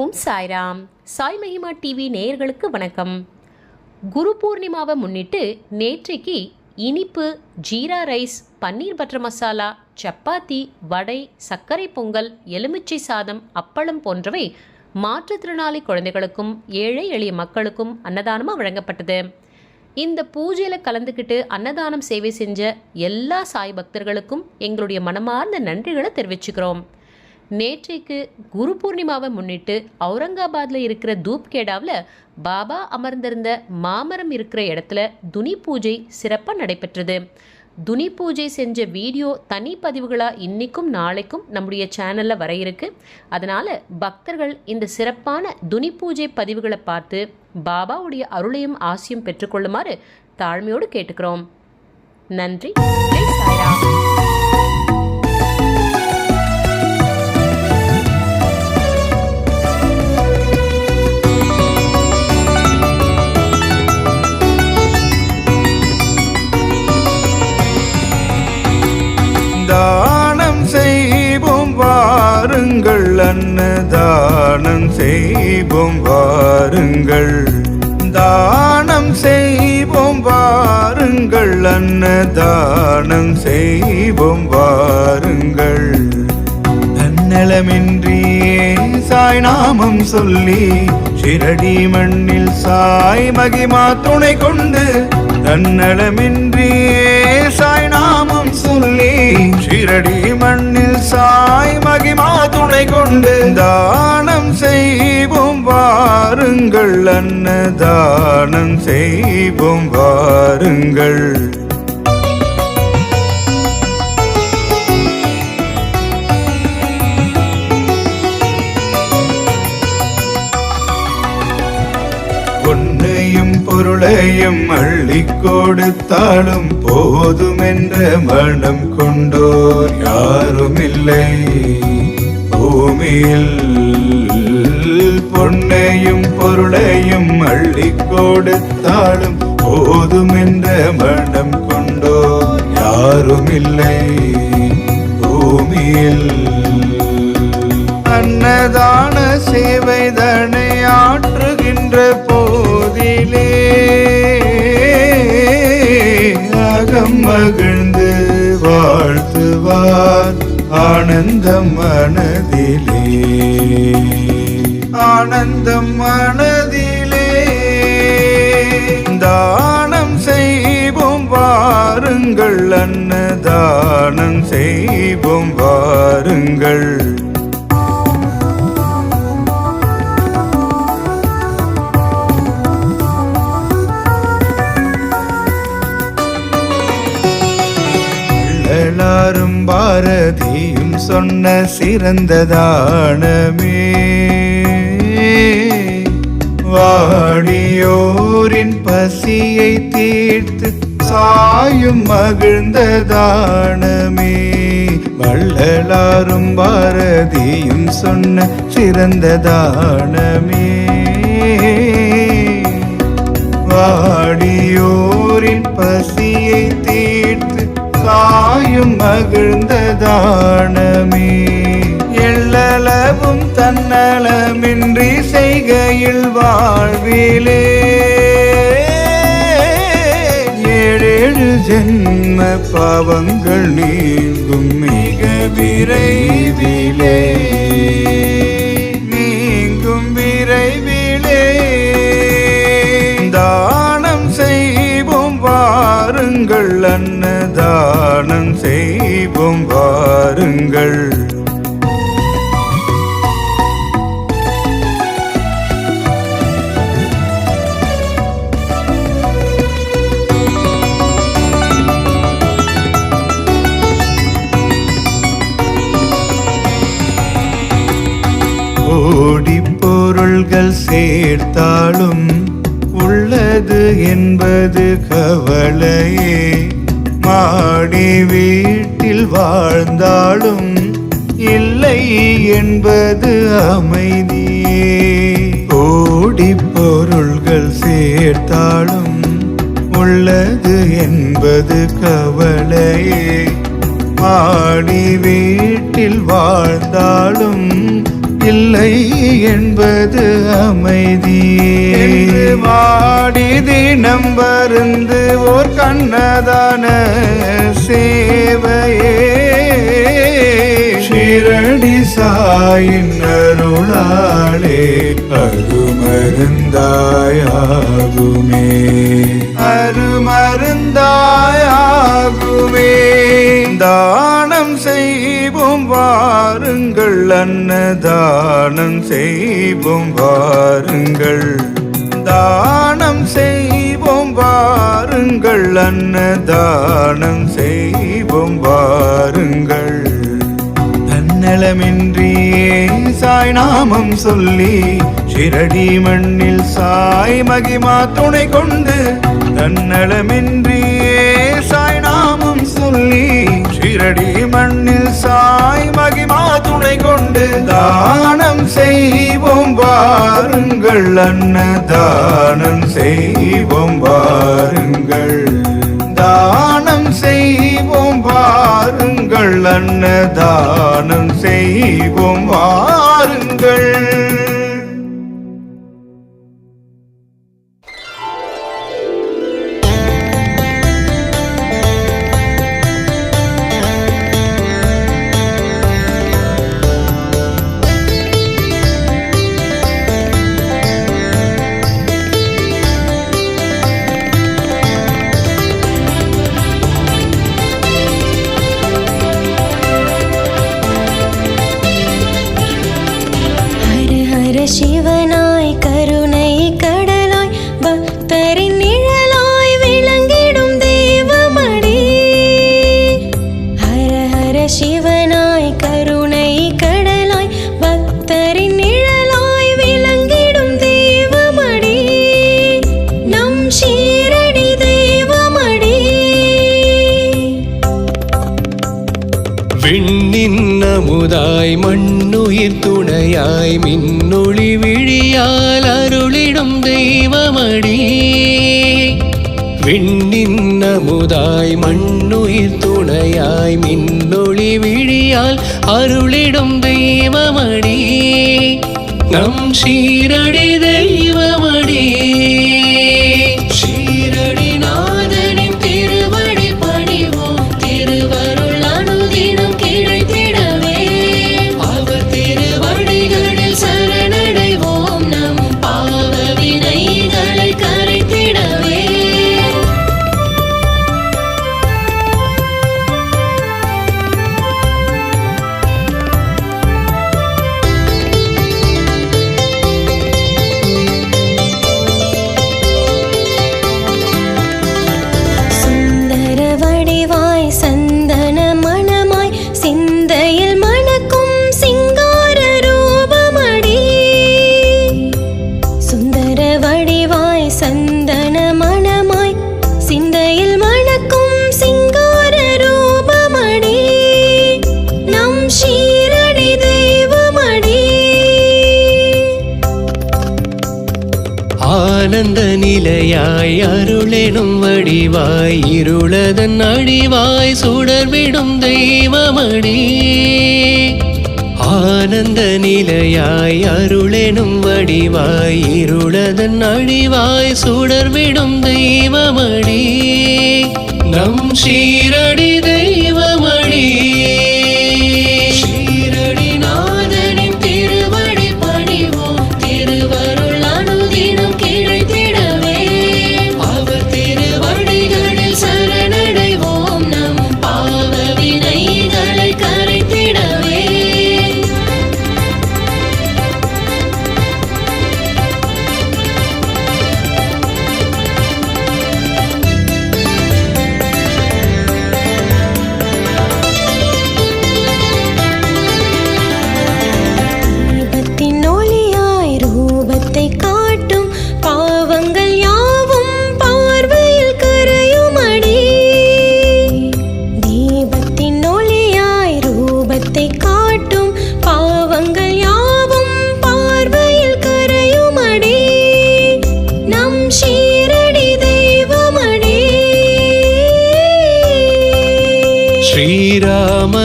ஓம் சாய்ராம். சாய் மகிமா டிவி நேயர்களுக்கு வணக்கம். குரு பூர்ணிமாவை முன்னிட்டு நேற்றைக்கு இனிப்பு ஜீரா ரைஸ் பன்னீர் பட்டர் மசாலா சப்பாத்தி வடை சர்க்கரை பொங்கல் எலுமிச்சை சாதம் அப்பளம் போன்றவை மாற்றுத்திறனாளி குழந்தைகளுக்கும் ஏழை எளிய மக்களுக்கும் அன்னதானமாக வழங்கப்பட்டது. இந்த பூஜையில் கலந்துக்கிட்டு அன்னதானம் சேவை செஞ்ச எல்லா சாய் பக்தர்களுக்கும் எங்களுடைய மனமார்ந்த நன்றிகளை தெரிவிச்சுக்கிறோம். நேற்றைக்கு குரு பூர்ணிமாவை முன்னிட்டு அவுரங்காபாத்தில் இருக்கிற தூப்கேடாவில் பாபா அமர்ந்திருந்த மாமரம் இருக்கிற இடத்துல துனி பூஜை சிறப்பாக நடைபெற்றது. துனி பூஜை செஞ்ச வீடியோ தனி பதிவுகளாக இன்னைக்கும் நாளைக்கும் நம்முடைய சேனலில் வர இருக்கு. அதனால் பக்தர்கள் இந்த சிறப்பான துனி பூஜை பதிவுகளை பார்த்து பாபாவுடைய அருளையும் ஆசையும் பெற்றுக்கொள்ளுமாறு தாழ்மையோடு கேட்டுக்கிறோம். நன்றி. வாருங்கள் அன்னதானம் செய்வோம் வாருங்கள். தானம் செய்வோம் வாருங்கள் அன்னதானம் செய்வோம் வாருங்கள். தன்னலமின்றியே சாய் நாமம் சொல்லி ஷிரடி மண்ணில் சாய் மகிமா துணை கொண்டு தன்னலமின்றியே சாய் நாமம் சொல்லி ஷிரடி மண்ணில் சாய் மகிமா துணை கொண்டு தானம் செய்வோம். வாருங்கள் அன்னதானம் செய்வோம். வாருங்கள். பொருளையும் அள்ளி கொடுத்தாலும் போதும் என்ற மனம் கொண்டோர் யாரும் இல்லை பூமியில் பொன்னையும் பொருளையும் அள்ளி கொடுத்தாலும் போதும் என்ற மனம் கொண்டோர் யாரும் இல்லை பூமியில் அன்னதான சேவைதனை ஆற்றுகின்ற போதிலே உலகம் மகிழ்ந்து வாழ்த்துவார். ஆனந்தம் மனதிலே. ஆனந்தம் மனதிலே. தானம் செய்வோம் வாருங்கள் அன்னதானம் செய்வோம் வாருங்கள். பாரதியும் சொன்ன சிறந்த தானமே வாடியோரின் பசியை தீர்த்து சாயும் மகிழ்ந்த தானமே வள்ளலாரும் பாரதியும் சொன்ன சிறந்த தானமே வாடியோரின் பசியை தீர்த்து காயும் மகிழ்ந்த தானமே. எள்ளளவும் தன்னலமின்றி செய்கையில் வாழ்விலே. ஏழேழு ஜென்ம பாவங்கள் நீங்கும் மிக விரைவிலே. வாருங்கள் அன்னதானம் செய்வோம் வாருங்கள். ஓடி பொருள்கள் சேர்த்தாலும் உள்ளது என்பது கவலையே. மாடி வீட்டில் வாழ்ந்தாலும் இல்லை என்பது அமைதியே. ஓடி பொருள்கள் சேர்த்தாலும் உள்ளது என்பது கவலையே. மாடி வீட்டில் வாழ்ந்தாலும் இல்லை என்பது அமைதியே. என்று வாடி தினம் வருந்து ஓர் கண்ணதான சேவையே. ஷிரடி சாயின் அருளாளே அருமருந்தாயாகுமே. அருமருந்தாயாகுமே. தானம் செய்வோம் வாருங்கள் அன்னதானம் செய்வோம் வாருங்கள். தானம் செய்வோம் வாருங்கள் அன்னதானம் செய்வோம் வாருங்கள். தன்னலமின்றியே சாய் நாமம் சொல்லி ஷிரடி மண்ணில் சாய் மகிமா துணை கொண்டு தன்னலமின்றியே சாய் நாமம் சொல்லி ஷிரடி மண்ணில் சாய் மகிமா துணை கொண்டு தானம் செய்வோம் வாருங்கள் அன்னதானம் செய்வோம் வாருங்கள். கள்ளன்னதானம் செய்வோம் வாருங்கள். சிவனாய் கருணை கடலாய் பக்தரின் நிழலாய் விளங்கிடும் தெய்வமடி ஹர ஹர சிவனாய் கருணை கடலாய் பக்தரின் நிழலாய் விளங்கிடும் தெய்வமடி நம் ஷீரடி தெய்வமடி விண்ணின் அமுதாய் மண்ணுயிர் துணையாய் விழியால் அருளிடும் தெய்வமடி. விண்ணின் அமுதாய் மண்ணுயிர் துணையாய் மின்னொளி விழியால் அருளிடும் தெய்வமடி. நம் சீரடி தெய்வமடி. ஆனந்த நிலையாய் அருளெனும் வடிவாய் இருளதன் அடிவாய் சுடர்விடும் தெய்வமடி. ஆனந்த நிலையாய் அருளெனும் வடிவாய் இருளதன் அடிவாய் சுடர்விடும் தெய்வமடி. நம் சீரடி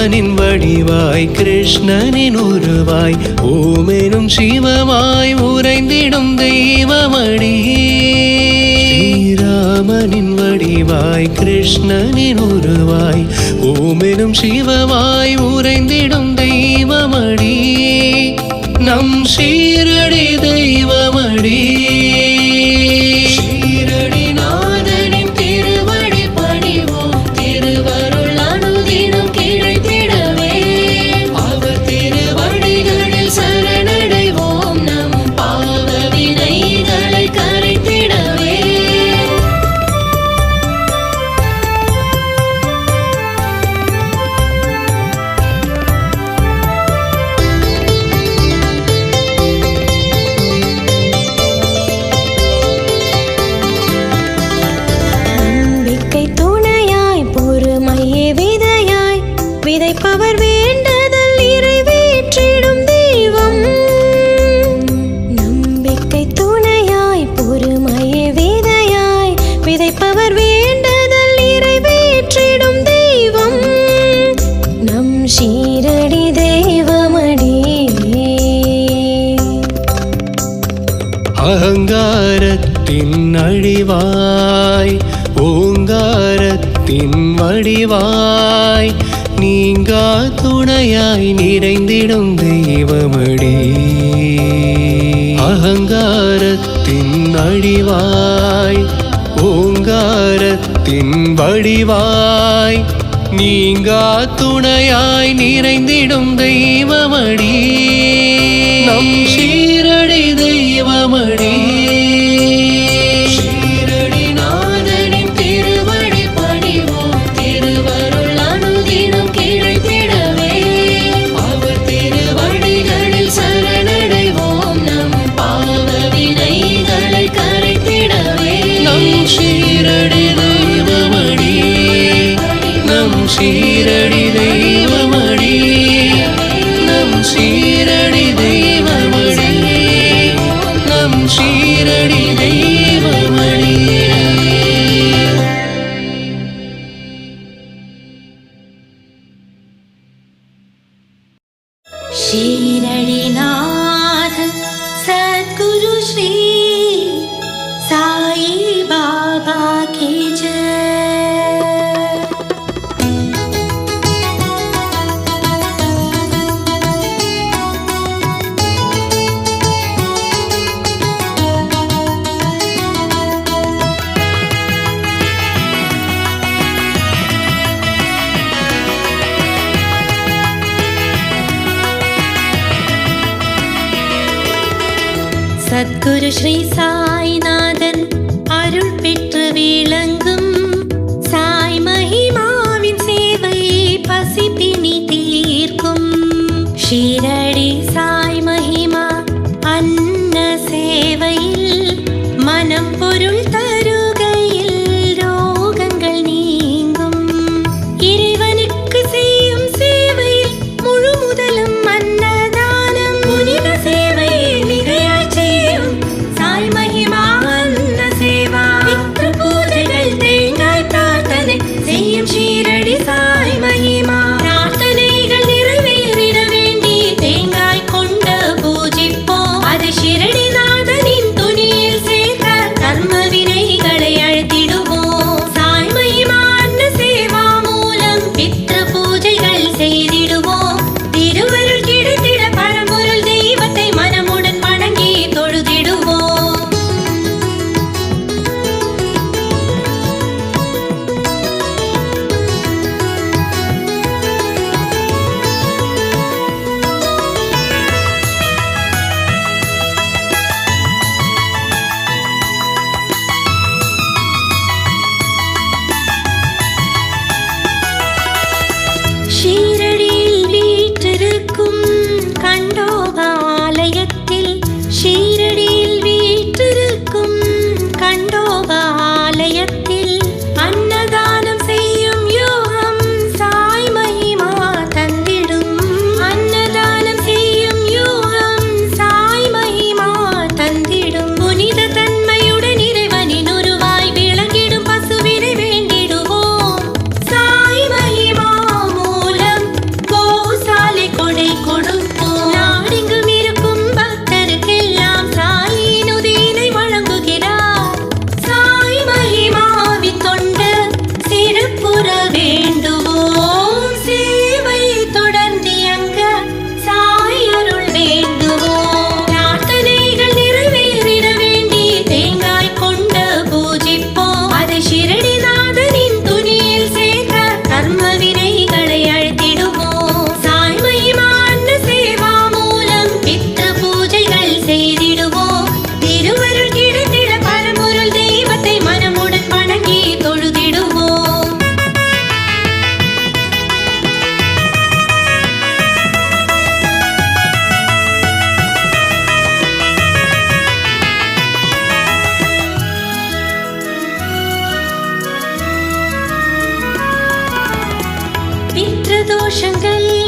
சிவனின் வடிவாய் கிருஷ்ணனின் உருவாய் ஓமெனும் சிவமாய் உறைந்திடும் தெய்வமடி. ராமனின் வடிவாய் கிருஷ்ணனின் உருவாய் ஓமெனும் சிவமாய் உறைந்திடும் தெய்வமடி. நம் சீரடி தெய்வம் வடிவாய் ஓங்காரத்தின் வடிவாய் நீங்கா துணையாய் நிறைந்திடும் தெய்வமடி. அகங்காரத்தின் அடிவாய் ஓங்காரத்தின் வடிவாய் நீங்கா துணையாய் நிறைந்திடும் தெய்வமடி. நம் சீரடி தெய்வமடி. she Krishna 多想给你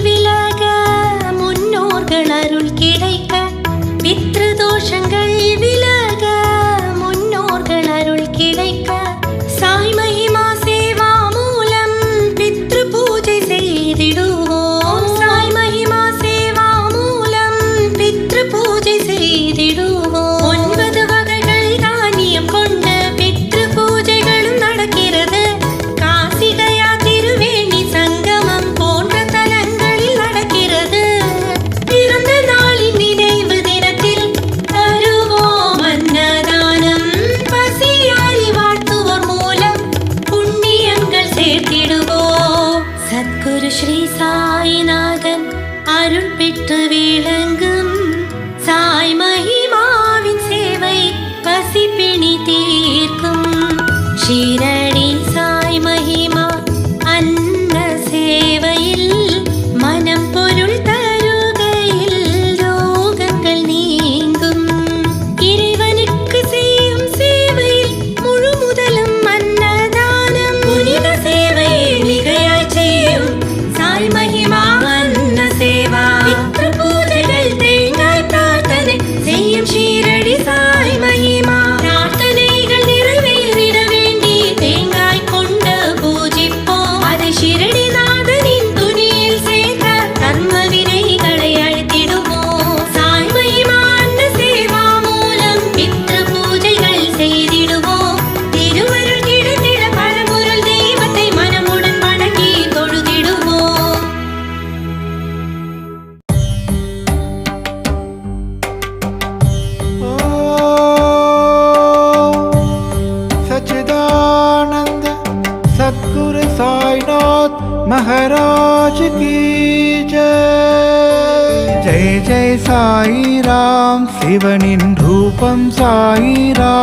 சாயிராம் சிவனின் ரூபம் சாயிரா.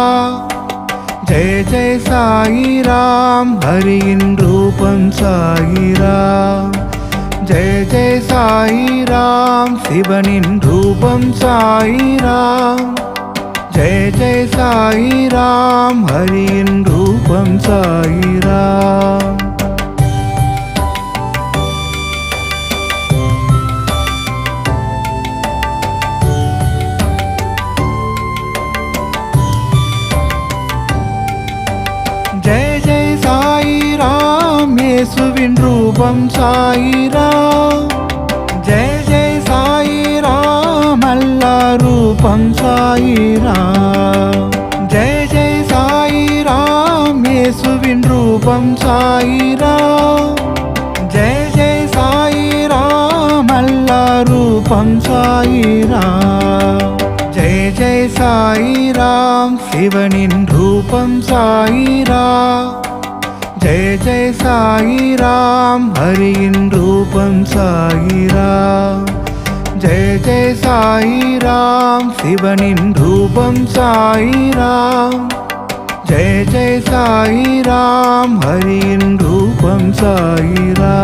ஜெய ஜெய சாயிராம் ஹரியின் ரூபம் சாயிரா. ஜெய ஜெய சாயிராம் சிவனின் ரூபம் சாயிராம் ஜெய ஜெய சாயிராம் ஹரியின் ரூபம் சாயிராம் ரூபம் சாயிரா. ஜெய ஜெய சாயிராம் அல்லா ரூபம் சாயிரா. ஜெய ஜெய சாயிராம் இயேசுவின் ரூபம் சாயிரா. ஜெய ஜெய சாயிராம் அல்லா ரூபம் சாயிரா. ஜெய ஜெய சாயிராம் சிவனின் ரூபம் சாயிரா. जय जय साम हरि इन्दूपं सा जय जय साम शिवनिन्दूपं सा जय जय साम हरि इन्दूपं साईरा